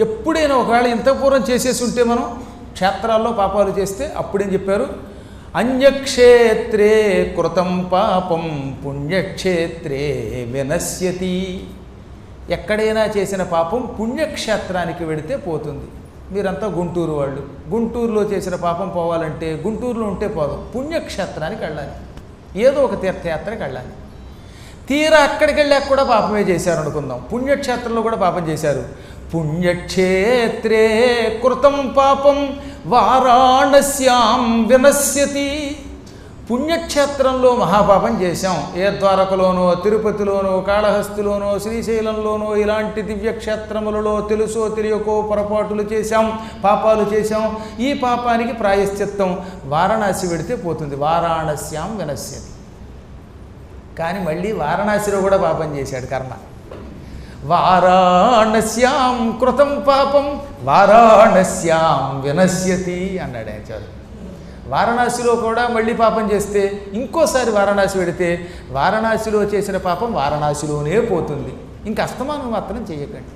ఎప్పుడైనా ఒకవేళ ఇంత పూర్వం చేసేసి ఉంటే మనం క్షేత్రాల్లో పాపాలు చేస్తే అప్పుడేం చెప్పారు? అన్యక్షేత్రే కృతం పాపం పుణ్యక్షేత్రే వినశ్యతి. ఎక్కడైనా చేసిన పాపం పుణ్యక్షేత్రానికి వెడితే పోతుంది. మీరంతా గుంటూరు వాళ్ళు. గుంటూరులో చేసిన పాపం పోవాలంటే గుంటూరులో ఉంటే పోదాం. పుణ్యక్షేత్రానికి వెళ్ళాలి. ఏదో ఒక తీర్థయాత్రకి వెళ్ళాలి. తీరా అక్కడికి వెళ్ళాక కూడా పాపమే చేశారు అనుకుందాం పుణ్యక్షేత్రంలో కూడా పాపం చేశారు. పుణ్యక్షేత్రే కృతం పాపం వారాణస్యాం వినశ్యతి. పుణ్యక్షేత్రంలో మహాపాపం చేశాం. ఏ ద్వారకలోనో తిరుపతిలోనో కాళహస్తిలోనో శ్రీశైలంలోనో ఇలాంటి దివ్యక్షేత్రములలో తెలుసో తెలియకో పొరపాటులు చేశాం పాపాలు చేశాం. ఈ పాపానికి ప్రాయశ్చిత్తం వారణాసి పెడితే పోతుంది. వారాణస్యాం వినశ్యతి. కానీ మళ్ళీ వారణాసిలో కూడా పాపం చేశాడు కర్మ. వారాణస్యాం కృతం పాపం వారాణస్యాం వినశ్యతి అన్నాడు ఆచార్య వారణాసిలో కూడా మళ్ళీ పాపం చేస్తే ఇంకోసారి వారణాసి పెడితే వారణాసిలో చేసిన పాపం వారణాసిలోనే పోతుంది. ఇంకా అస్తమానం మాత్రం చేయకండి.